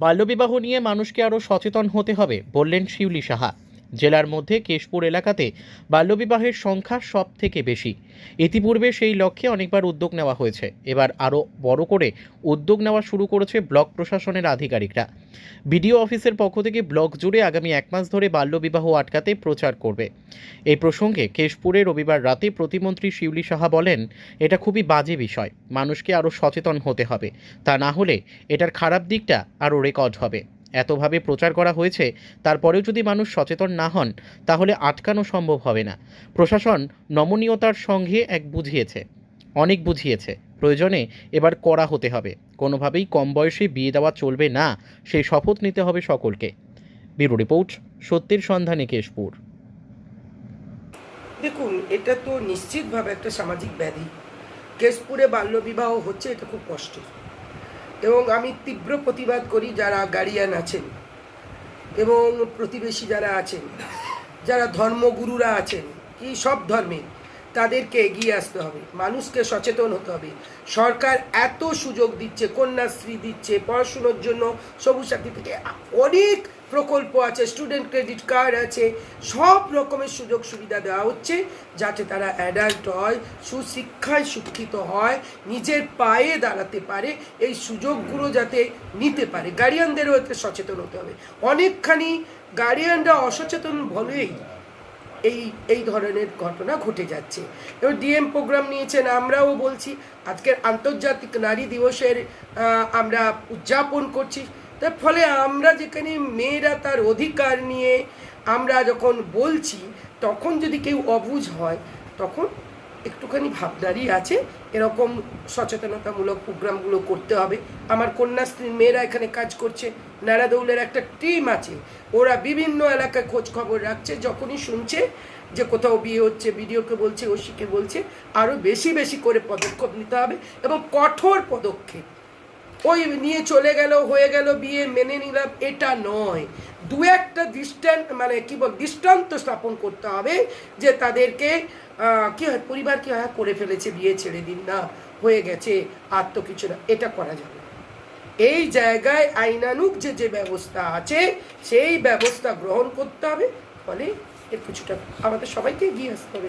বাল্যবিবাহ নিয়ে মানুষকে আরও সচেতন হতে হবে বললেন শিউলি সাহা। জেলার মধ্যে কেশপুর এলাকাতে বাল্যবিবাহের সংখ্যা সব থেকে বেশি। ইতিপূর্বে সেই লক্ষ্যে অনেকবার উদ্যোগ নেওয়া হয়েছে। এবার আরও বড় করে উদ্যোগ নেওয়া শুরু করেছে ব্লক প্রশাসনের আধিকারিকরা। বিডিও অফিসের পক্ষ থেকে ব্লক জুড়ে আগামী এক মাস ধরে বাল্যবিবাহ আটকাতে প্রচার করবে। এই প্রসঙ্গে কেশপুরে রবিবার রাতে প্রতিমন্ত্রী শিউলি সাহা বলেন, এটা খুবই বাজে বিষয়। মানুষকে আরও সচেতন হতে হবে। তা না হলে এটার খারাপ দিকটা আরও রেকর্ড হবে। এতভাবে প্রচার করা হয়েছে, তারপরেও যদি মানুষ সচেতন না হন, তাহলে আটকানো সম্ভব হবে না। প্রশাসন নমনীয়তার সঙ্গে এক বুঝিয়েছে। অনেক বুঝিয়েছে। প্রয়োজনে এবার করা হতে হবে। কোনোভাবেই কম বয়সে বিয়ে দেওয়া চলবে না, সেই শপথ নিতে হবে সকলকে। ব্যুরো রিপোর্ট, সত্যের সন্ধানে কেশপুর। দেখুন, এটা তো নিশ্চিতভাবে একটা সামাজিক ব্যাধি। কেশপুরে বাল্যবিবাহ হচ্ছে, এটা খুব কষ্টের। এবং আমি তীব্র প্রতিবাদ করি যারা গার্ডিয়ান আছেন এবং প্রতিবেশী যারা আছেন, যারা ধর্মগুরুরা আছেন, কি সব ধর্মে তাদেরকে এগিয়ে আসতে হবে, মানুষকে সচেতন হতে হবে। সরকার এত সুযোগ দিচ্ছে, কন্যাশ্রী দিচ্ছে, পড়াশুনোর জন্য সবুজ সাথী থেকে, অনেক প্রকল্প আছে স্টুডেন্ট ক্রেডিট কার্ড আছে, সব রকমের সুযোগ সুবিধা দেওয়া হচ্ছে যাতে তারা অ্যাডাল্ট হয়, সুশিক্ষায় শিক্ষিত হয়, নিজের পায়ে দাঁড়াতে পারে, এই সুযোগগুলো যাতে নিতে পারে। গার্ডিয়ানদেরও এতে সচেতন হতে হবে। অনেকখানি গার্ডিয়ানরা অসচেতন বলেই এই এই ধরনের ঘটনা ঘটে যাচ্ছে। এবার ডিএম প্রোগ্রাম নিয়েছেন, আমরাও বলছি, আজকের আন্তর্জাতিক নারী দিবসের আমরা উদযাপন করছি। তার ফলে আমরা যেখানে মেয়েরা তার অধিকার নিয়ে আমরা যখন বলছি, তখন যদি কেউ অবুঝ হয়, তখন একটুখানি ভাবনারই আছে। এরকম সচেতনতামূলক প্রোগ্রামগুলো করতে হবে। আমার কন্যাশ্রীর মেয়েরা এখানে কাজ করছে নারাদৌলের একটা টিম আছে। ওরা বিভিন্ন এলাকায় খোঁজ খবর রাখছে, যখনই শুনছে যে কোথাও বিয়ে হচ্ছে, বিডিওকে বলছে, ওসিকে বলছে আরও বেশি বেশি করে পদক্ষেপ নিতে হবে এবং কঠোর পদক্ষেপ। ওই নিয়ে চলে গেল, হয়ে গেল, বিয়ে মেনে নিলাম, এটা নয়। দু একটা দৃষ্টান্ত মানে কি বল, দৃষ্টান্ত স্থাপন করতে হবে যে তাদেরকে কি হয়, পরিবার কী হয়, করে ফেলেছে, বিয়ে ছেড়ে দিন, না, হয়ে গেছে, আর তো কিছু না, এটা করা যাবে। এই জায়গায় আইনানুক যে যে ব্যবস্থা আছে, সেই ব্যবস্থা গ্রহণ করতে হবে, ফলে এর কিছুটা আমাদের সবাইকে এগিয়ে আসতে হবে।